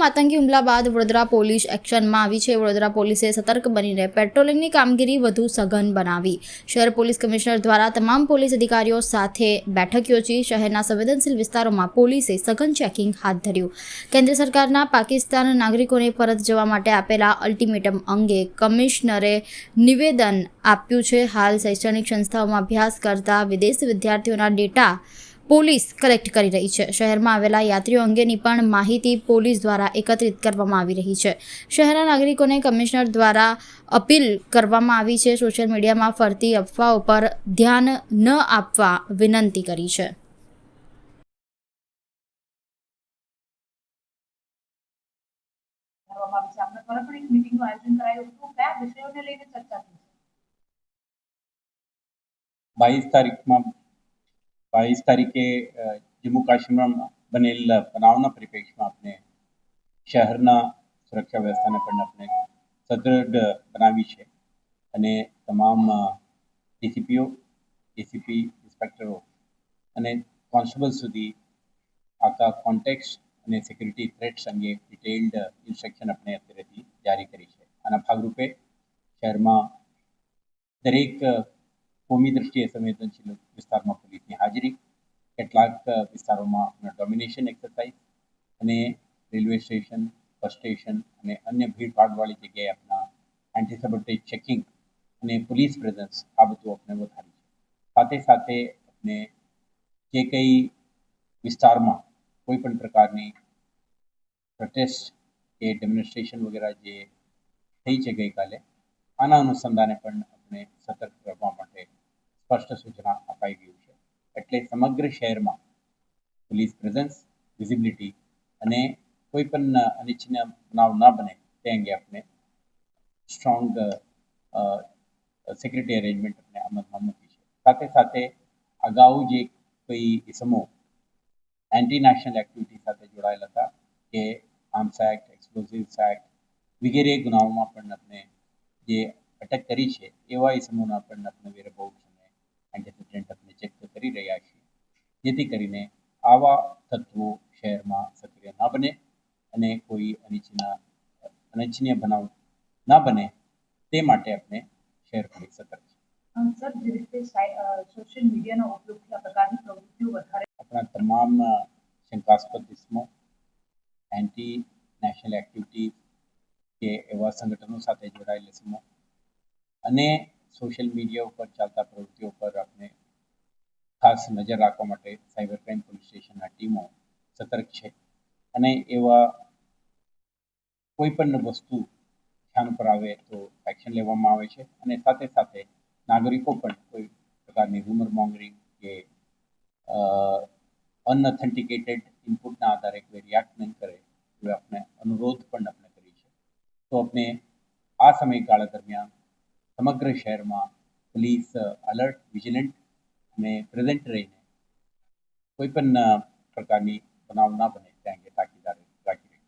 આતંકી હુમલા બાદ વડોદરા પોલીસ એક્શનમાં આવી છે. વડોદરા પોલીસે સતર્ક બનીને પેટ્રોલિંગની કામગીરી વધુ સઘન બનાવી. શહેર પોલીસ કમિશનર દ્વારા તમામ પોલીસ અધિકારીઓ સાથે બેઠક યોજી શહેરના સંવેદનશીલ વિસ્તારોમાં પોલીસે સઘન ચેકિંગ હાથ ધર્યું. કેન્દ્ર સરકારના પાકિસ્તાન નાગરિકોને પરત જવા માટે આપેલા અલ્ટિમેટમ અંગે કમિશનરે નિવેદન આપ્યું છે. હાલ શૈક્ષણિક સંસ્થાઓમાં અભ્યાસ કરતા વિદેશી વિદ્યાર્થીઓના ડેટા પોલીસ કલેક્ટ કરી રહી છે. શહેરમાં આવેલા યાત્રીઓ અંગેની પણ માહિતી પોલીસ દ્વારા એકત્રિત કરવામાં આવી રહી છે. શહેરના નાગરિકોને કમિશનર દ્વારા અપીલ કરવામાં આવી છે. સોશિયલ મીડિયામાં ફરતી અફવાઓ પર ધ્યાન ન આપવા વિનંતી કરી છે. બાવીસ તારીખમાં બાવીસ તારીખે જમ્મુ કાશ્મીરમાં બનેલ બનાવના પરિપ્રેક્ષમાં આપણે શહેરના સુરક્ષા વ્યવસ્થાને પણ આપણે સદૃઢ બનાવી છે. અને તમામ ડીસીપીઓ એસીપી ઇન્સ્પેક્ટરો અને કોન્સ્ટેબલ સુધી આખા કોન્ટેક્સ અને સિક્યુરિટી થ્રેટ્સ અંગે ડિટેલ્ડ ઇન્સ્ટ્રક્શન આપણે અત્યારેથી જારી કરી છે. આના ભાગરૂપે શહેરમાં દરેક કોમી દ્રષ્ટિએ સંવેદનશીલ વિસ્તારમાં પોલીસની હાજરી કેટલાક વિસ્તારોમાં ડોમિનેશન એક્સરસાઇઝ અને રેલવે સ્ટેશન બસ સ્ટેશન અને અન્ય ભીડભાડવાળી જગ્યાએ આપણા એન્ટી ચેકિંગ અને પોલીસ પ્રેઝન્સ આ બધું આપણે વધારી છે સાથે સાથે આપણે જે કંઈ વિસ્તારમાં કોઈ પણ પ્રકારની પ્રોટેસ્ટ કે ડેમોન્સ્ટ્રેશન વગેરે જે થઈ છે ગઈકાલે આના અનુસંધાને પણ આપણે સતર્ક સ્પષ્ટ સૂચના અપાઈ ગયું છે. એટલે સમગ્ર શહેરમાં પોલીસ પ્રેઝન્સ વિઝિબિલિટી અને કોઈ પણ અનિચ્છનીય બનાવ ન બને તે અંગે આપણે સ્ટ્રોંગ સિક્યુરિટી અરેન્જમેન્ટ આપણે અમલમાં મૂકી છે. સાથે સાથે અગાઉ જે કોઈ ઇસમો એન્ટી નેશનલ એક્ટિવિટી સાથે જોડાયેલા હતા કે આર્મ્સ એક્ટ એક્સપ્લોઝિવ્સ એક્ટ વગેરે ગુનાઓમાં પણ આપણે જે અટક કરી છે એવા ઇસમોના પણ આપણે વેરબાઉટ્સ અને એન્ટીસિડન્ટ આપણે ચેક કરી રહ્યા છીએ. જેથી કરીને આવા તત્વો શહેરમાં સક્રિય ના બને અને કોઈ અનિચ્છનીય અનિચ્છનીય બનાવ ના બને તે માટે આપણે શહેર પોલીસ સતર્ક સર જે રીતે સોશિયલ મીડિયાનો ઉપયોગથી આ પ્રકારની પ્રવૃત્તિઓ વધારે આપણા તમામ શંકાસ્પદ ઇસમો એન્ટી નેશનલ એક્ટિવિટી કે એવા સંગઠનો સાથે જોડાયેલ ઇસમો અને સોશિયલ મીડિયા ઉપર ચાલતા પ્રવૃત્તિઓ પર આપણે ખાસ નજર રાખવા માટે સાયબર ક્રાઇમ પોલીસ સ્ટેશનના ટીમો સતર્ક છે. અને એવા કોઈ પણ વસ્તુ ધ્યાન પર આવે તો એક્શન લેવામાં આવે છે. અને સાથે સાથે નાગરિકો પણ કોઈ પ્રકારની રૂમર મોંગરિંગ કે અનઓથેન્ટિકેટેડ ઇનપુટના આધારે કોઈ રિએક્ટ નહીં કરે એવો આપણે અનુરોધ પણ આપણે કરી છે. તો આપણે આ સમયગાળા દરમિયાન સમગ્ર શહેરમાં પોલીસ અલર્ટ વિજિલન્ટ અને પ્રેઝન્ટ રહીને કોઈ પણ પ્રકારની બનાવ ના બને તે અંગે તાકીદાર રાખી રહી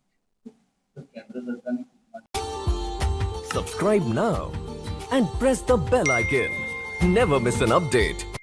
Subscribe now and press the bell icon. Never miss an update.